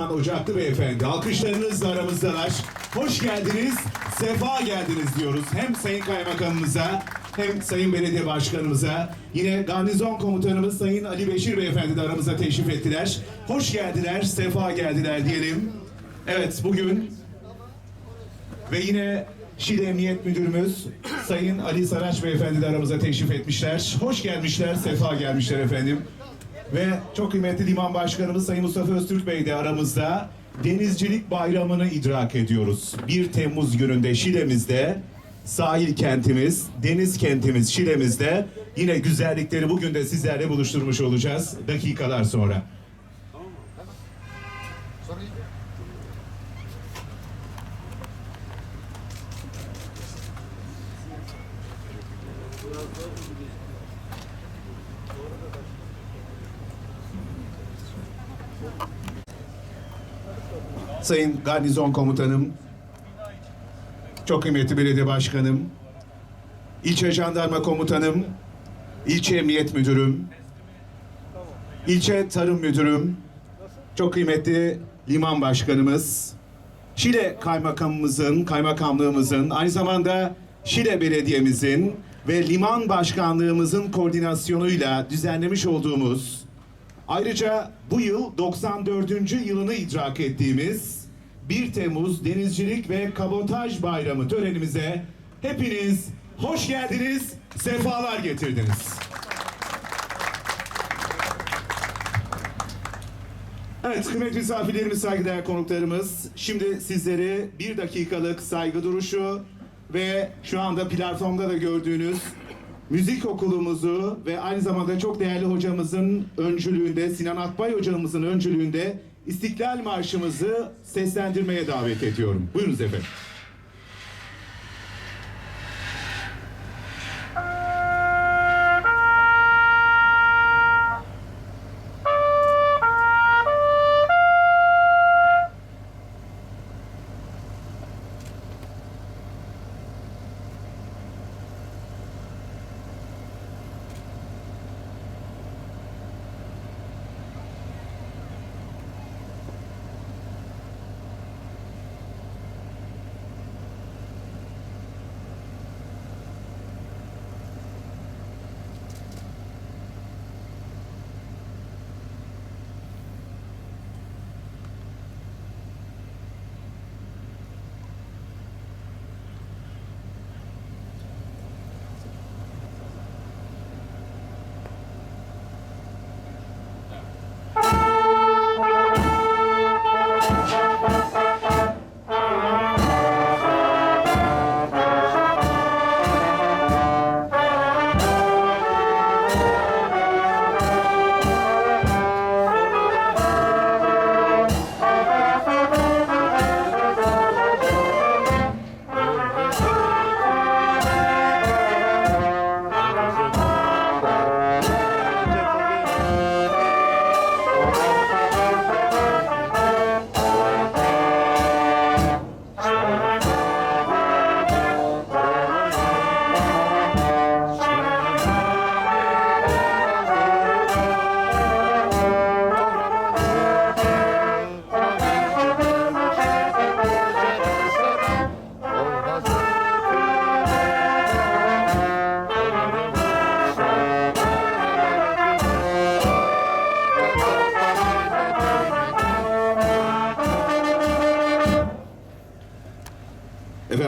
Ocaklı Beyefendi. Alkışlarınızla aramızdalar. Hoş geldiniz, sefa geldiniz diyoruz. Hem Sayın Kaymakamımıza hem Sayın Belediye Başkanımıza. Yine garnizon komutanımız Sayın Ali Beşir Beyefendi de aramıza teşrif ettiler. Hoş geldiler, sefa geldiler diyelim. Evet bugün ve yine Şile Emniyet Müdürümüz Sayın Ali Saraç Beyefendi de aramıza teşrif etmişler. Hoş gelmişler, sefa gelmişler efendim. Ve çok kıymetli Liman Başkanımız Sayın Mustafa Öztürk Bey de aramızda Denizcilik Bayramı'nı idrak ediyoruz. 1 Temmuz gününde Şile'mizde sahil kentimiz, deniz kentimiz Şile'mizde yine güzellikleri bugün de sizlerle buluşturmuş olacağız dakikalar sonra. Sayın Garnizon Komutanım, çok kıymetli belediye başkanım, ilçe jandarma komutanım, ilçe emniyet müdürüm, ilçe tarım müdürüm, çok kıymetli liman başkanımız, Şile kaymakamımızın, kaymakamlığımızın, aynı zamanda Şile belediyemizin ve liman başkanlığımızın koordinasyonuyla düzenlemiş olduğumuz Ayrıca bu yıl 94. yılını idrak ettiğimiz 1 Temmuz Denizcilik ve Kabotaj Bayramı törenimize hepiniz hoş geldiniz, sefalar getirdiniz. Evet kıymetli misafirlerimiz, saygıdeğer konuklarımız. Şimdi sizleri bir dakikalık saygı duruşu ve şu anda platformda da gördüğünüz müzik okulumuzu ve aynı zamanda çok değerli hocamızın öncülüğünde, Sinan Akbay hocamızın öncülüğünde İstiklal Marşımızı seslendirmeye davet ediyorum. Buyurunuz efendim.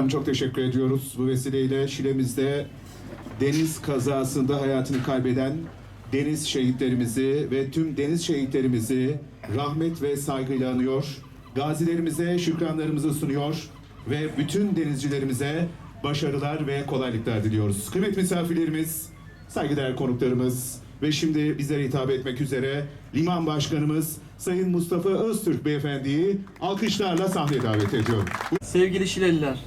Çok teşekkür ediyoruz. Bu vesileyle Şile'mizde deniz kazasında hayatını kaybeden deniz şehitlerimizi ve tüm deniz şehitlerimizi rahmet ve saygıyla anıyor. Gazilerimize şükranlarımızı sunuyor ve bütün denizcilerimize başarılar ve kolaylıklar diliyoruz. Kıymetli misafirlerimiz, saygıdeğer konuklarımız ve şimdi bizlere hitap etmek üzere Liman Başkanımız Sayın Mustafa Öztürk Beyefendi'yi alkışlarla sahneye davet ediyorum. Sevgili Şileliler,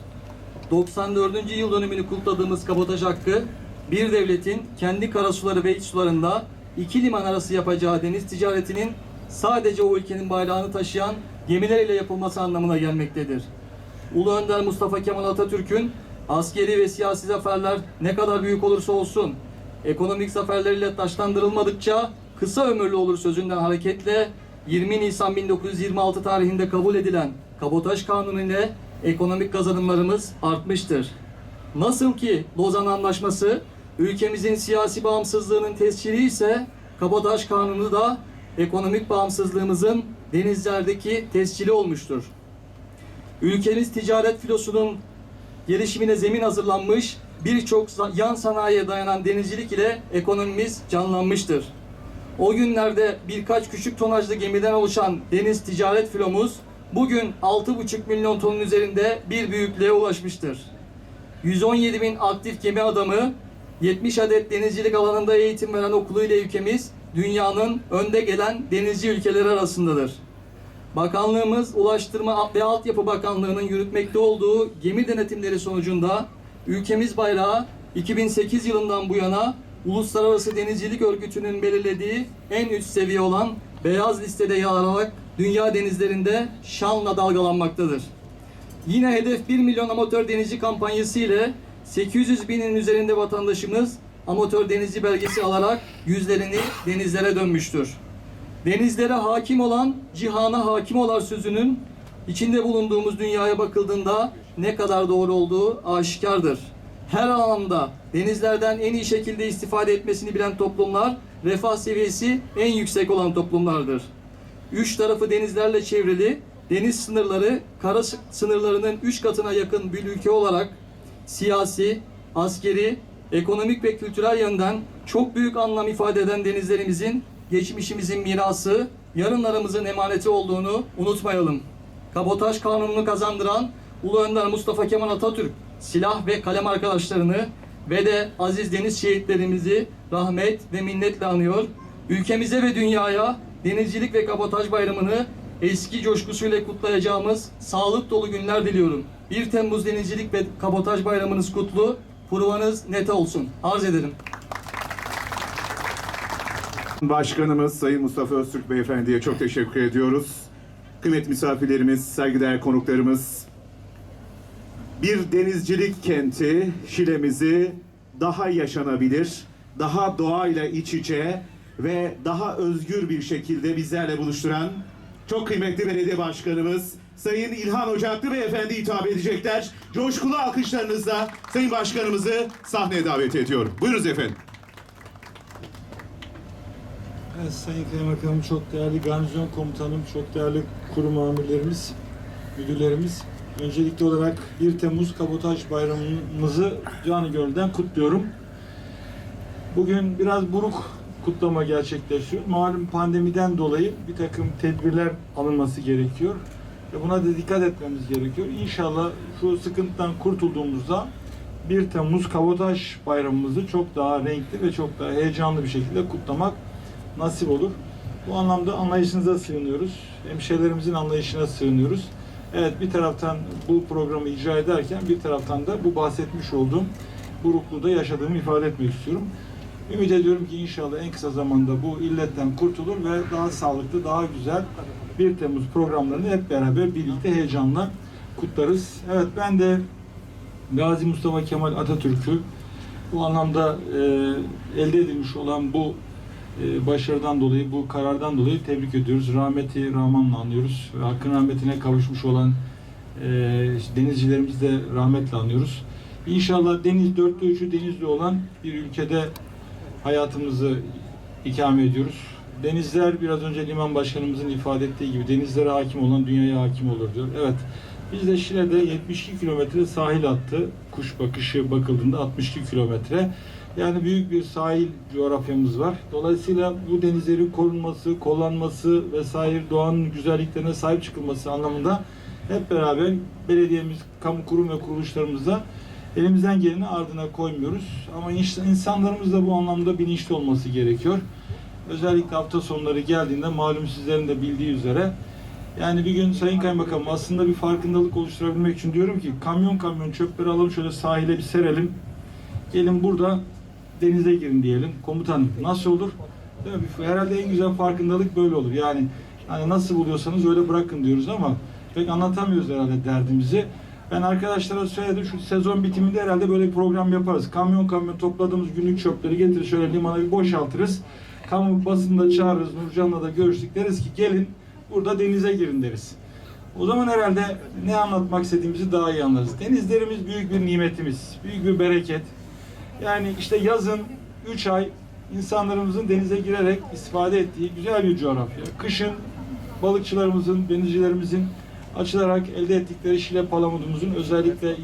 94. yıl dönümünü kutladığımız kabotaj hakkı, bir devletin kendi karasuları ve iç sularında iki liman arası yapacağı deniz ticaretinin sadece o ülkenin bayrağını taşıyan gemiler ile yapılması anlamına gelmektedir. Ulu Önder Mustafa Kemal Atatürk'ün askeri ve siyasi zaferler ne kadar büyük olursa olsun, ekonomik zaferleriyle taşlandırılmadıkça kısa ömürlü olur sözünden hareketle 20 Nisan 1926 tarihinde kabul edilen Kabotaj Kanunu ile ekonomik kazanımlarımız artmıştır. Nasıl ki Lozan Anlaşması ülkemizin siyasi bağımsızlığının tescili ise Kabotaj Kanunu da ekonomik bağımsızlığımızın denizlerdeki tescili olmuştur. Ülkemiz ticaret filosunun gelişimine zemin hazırlanmış, birçok yan sanayiye dayanan denizcilik ile ekonomimiz canlanmıştır. O günlerde birkaç küçük tonajlı gemiden oluşan deniz ticaret filomuz bugün 6,5 milyon tonun üzerinde bir büyüklüğe ulaşmıştır. 117 bin aktif gemi adamı, 70 adet denizcilik alanında eğitim veren okuluyla ülkemiz dünyanın önde gelen denizci ülkeleri arasındadır. Bakanlığımız Ulaştırma ve Altyapı Bakanlığı'nın yürütmekte olduğu gemi denetimleri sonucunda ülkemiz bayrağı 2008 yılından bu yana Uluslararası Denizcilik Örgütü'nün belirlediği en üst seviye olan beyaz listede yer alarak dünya denizlerinde şanla dalgalanmaktadır. Yine hedef 1 milyon amatör denizci kampanyası ile 800 binin üzerinde vatandaşımız amatör denizci belgesi alarak yüzlerini denizlere dönmüştür. Denizlere hakim olan cihana hakim olar sözünün içinde bulunduğumuz dünyaya bakıldığında ne kadar doğru olduğu aşikardır. Her alanda denizlerden en iyi şekilde istifade etmesini bilen toplumlar refah seviyesi en yüksek olan toplumlardır. Üç tarafı denizlerle çevrili, deniz sınırları kara sı- sınırlarının üç katına yakın bir ülke olarak siyasi, askeri, ekonomik ve kültürel yönden çok büyük anlam ifade eden denizlerimizin geçmişimizin mirası, yarınlarımızın emaneti olduğunu unutmayalım. Kabotaj kanununu kazandıran Ulu Önder Mustafa Kemal Atatürk silah ve kalem arkadaşlarını ve de aziz deniz şehitlerimizi rahmet ve minnetle anıyor. Ülkemize ve dünyaya denizcilik ve kabotaj bayramını eski coşkusuyla kutlayacağımız sağlık dolu günler diliyorum. 1 Temmuz Denizcilik ve Kabotaj Bayramınız kutlu, provanız nete olsun. Arz ederim. Başkanımız Sayın Mustafa Öztürk Beyefendi'ye çok teşekkür ediyoruz. Kıymetli misafirlerimiz, saygıdeğer konuklarımız, bir denizcilik kenti Şile'mizi daha yaşanabilir, daha doğayla iç içe ve daha özgür bir şekilde bizlerle buluşturan çok kıymetli belediye başkanımız Sayın İlhan Ocaklı Beyefendi hitap edecekler. Coşkulu alkışlarınızla Sayın Başkanımızı sahneye davet ediyorum. Buyurunuz efendim. Evet, Sayın Kaymakamım, çok değerli garnizon komutanım, çok değerli kurum amirlerimiz, müdürlerimiz. Öncelikli olarak 1 Temmuz Kabotaj Bayramımızı canı gönülden kutluyorum. Bugün biraz buruk kutlama gerçekleşiyor. Malum pandemiden dolayı bir takım tedbirler alınması gerekiyor. Ve buna da dikkat etmemiz gerekiyor. İnşallah şu sıkıntıdan kurtulduğumuzda 1 Temmuz Kabotaj Bayramımızı çok daha renkli ve çok daha heyecanlı bir şekilde kutlamak nasip olur. Bu anlamda anlayışınıza sığınıyoruz. Hemşehrilerimizin anlayışına sığınıyoruz. Evet bir taraftan bu programı icra ederken bir taraftan da bu bahsetmiş olduğum burukluğu da yaşadığımı ifade etmek istiyorum. Ümit ediyorum ki inşallah en kısa zamanda bu illetten kurtulur ve daha sağlıklı, daha güzel 1 Temmuz programlarını hep beraber birlikte heyecanla kutlarız. Evet ben de Gazi Mustafa Kemal Atatürk'ü bu anlamda e, elde edilmiş olan bu e, başarıdan dolayı, bu karardan dolayı tebrik ediyoruz. Rahmeti Rahman'la anıyoruz. Ve hakkın rahmetine kavuşmuş olan e, denizcilerimizi de rahmetle anıyoruz. İnşallah deniz dörtte üçü denizli olan bir ülkede hayatımızı ikame ediyoruz. Denizler biraz önce liman başkanımızın ifade ettiği gibi denizlere hakim olan dünyaya hakim olur diyor. Evet. Biz de Şile'de 72 kilometre sahil hattı. Kuş bakışı bakıldığında 62 kilometre. Yani büyük bir sahil coğrafyamız var. Dolayısıyla bu denizlerin korunması, kullanması vesaire doğanın güzelliklerine sahip çıkılması anlamında hep beraber belediyemiz, kamu kurum ve kuruluşlarımızla elimizden geleni ardına koymuyoruz. Ama insanlarımız da bu anlamda bilinçli olması gerekiyor. Özellikle hafta sonları geldiğinde malum sizlerin de bildiği üzere yani bir gün Sayın Kaymakam aslında bir farkındalık oluşturabilmek için diyorum ki kamyon kamyon çöpleri alalım şöyle sahile bir serelim. Gelin burada denize girin diyelim. Komutanım nasıl olur? Değil mi? Herhalde en güzel farkındalık böyle olur. Yani hani nasıl buluyorsanız öyle bırakın diyoruz ama pek anlatamıyoruz herhalde derdimizi. Ben arkadaşlara söyledim şu sezon bitiminde herhalde böyle bir program yaparız. Kamyon kamyon topladığımız günlük çöpleri getirir şöyle limana bir boşaltırız. kamu basında çağırırız, Nurcan'la da görüştük. Deriz ki gelin burada denize girin deriz. O zaman herhalde ne anlatmak istediğimizi daha iyi anlarız. Denizlerimiz büyük bir nimetimiz, büyük bir bereket. Yani işte yazın 3 ay insanlarımızın denize girerek istifade ettiği güzel bir coğrafya. Kışın balıkçılarımızın, denizcilerimizin açılarak elde ettikleri şile palamudumuzun özellikle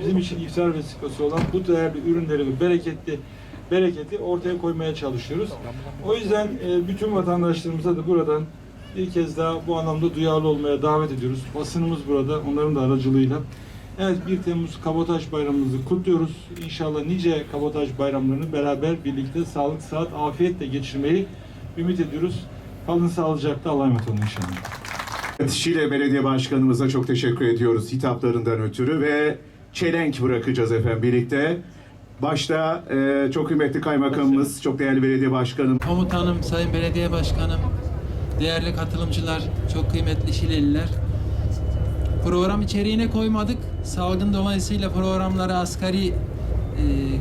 bizim için iftar vesikası olan bu değerli ürünleri ve bereketli bereketi ortaya koymaya çalışıyoruz. O yüzden e, bütün vatandaşlarımıza da buradan bir kez daha bu anlamda duyarlı olmaya davet ediyoruz. Basınımız burada, onların da aracılığıyla. Evet 1 Temmuz Kabotaj Bayramımızı kutluyoruz. İnşallah nice kabotaj bayramlarını beraber birlikte sağlık, saat, afiyetle geçirmeyi ümit ediyoruz. Kalın sağlıcakla Allah'a emanet olun inşallah. Şile Belediye Başkanımıza çok teşekkür ediyoruz hitaplarından ötürü ve çelenk bırakacağız efendim birlikte. Başta e, çok kıymetli kaymakamımız, çok değerli belediye başkanım Komutanım, Sayın Belediye Başkanım, değerli katılımcılar, çok kıymetli Şileliler. Program içeriğine koymadık. Salgın dolayısıyla programları asgari e,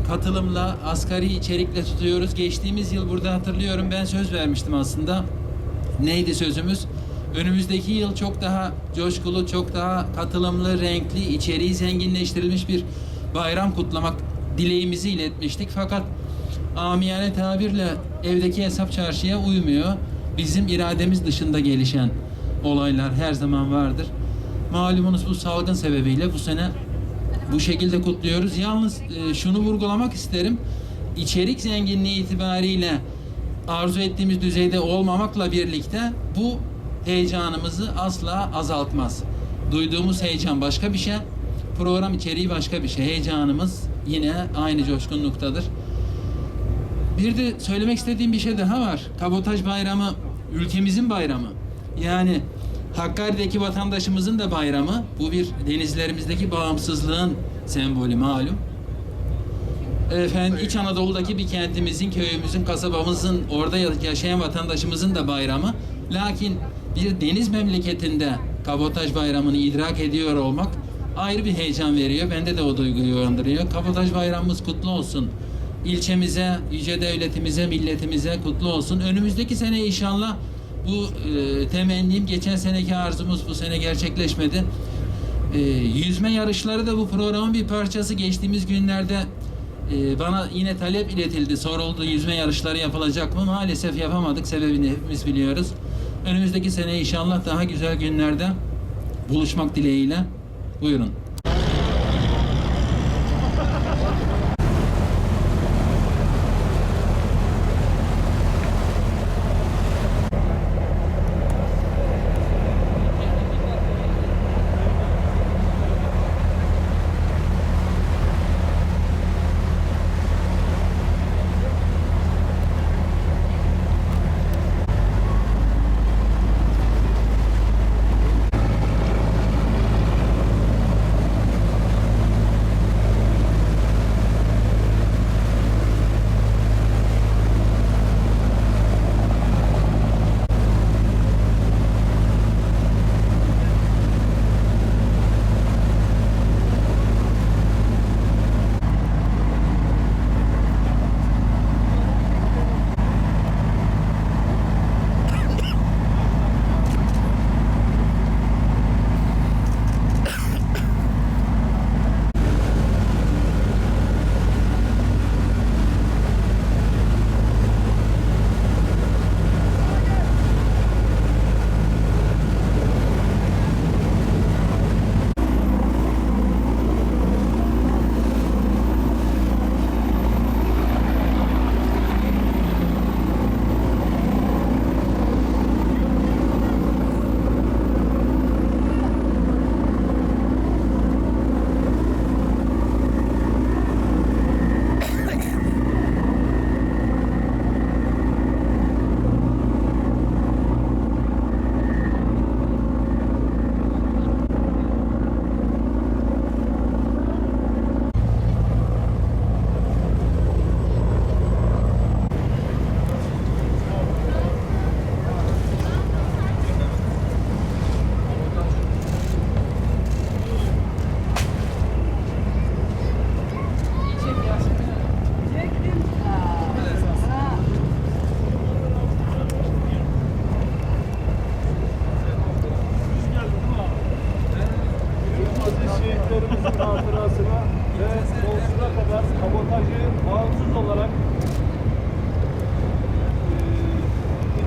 katılımla, asgari içerikle tutuyoruz. Geçtiğimiz yıl burada hatırlıyorum ben söz vermiştim aslında. Neydi sözümüz? Önümüzdeki yıl çok daha coşkulu, çok daha katılımlı, renkli, içeriği zenginleştirilmiş bir bayram kutlamak dileğimizi iletmiştik. Fakat amiyane tabirle evdeki hesap çarşıya uymuyor. Bizim irademiz dışında gelişen olaylar her zaman vardır. Malumunuz bu salgın sebebiyle bu sene bu şekilde kutluyoruz. Yalnız e, şunu vurgulamak isterim. İçerik zenginliği itibariyle arzu ettiğimiz düzeyde olmamakla birlikte bu heyecanımızı asla azaltmaz. Duyduğumuz heyecan başka bir şey, program içeriği başka bir şey. Heyecanımız yine aynı coşkunluktadır. Bir de söylemek istediğim bir şey daha var. Kabotaj bayramı ülkemizin bayramı. Yani Hakkari'deki vatandaşımızın da bayramı. Bu bir denizlerimizdeki bağımsızlığın sembolü malum. Efendim İç Anadolu'daki bir kentimizin, köyümüzün, kasabamızın, orada yaşayan vatandaşımızın da bayramı. Lakin bir deniz memleketinde kabotaj bayramını idrak ediyor olmak ayrı bir heyecan veriyor. Bende de o duyguyu uyandırıyor. Kabotaj bayramımız kutlu olsun. İlçemize, yüce devletimize, milletimize kutlu olsun. Önümüzdeki sene inşallah bu e, temennim, geçen seneki arzumuz bu sene gerçekleşmedi. E, yüzme yarışları da bu programın bir parçası. Geçtiğimiz günlerde e, bana yine talep iletildi. Soruldu yüzme yarışları yapılacak mı? Maalesef yapamadık. Sebebini hepimiz biliyoruz. Önümüzdeki sene inşallah daha güzel günlerde buluşmak dileğiyle. Buyurun.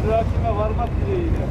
idrakime varmak dileğiyle.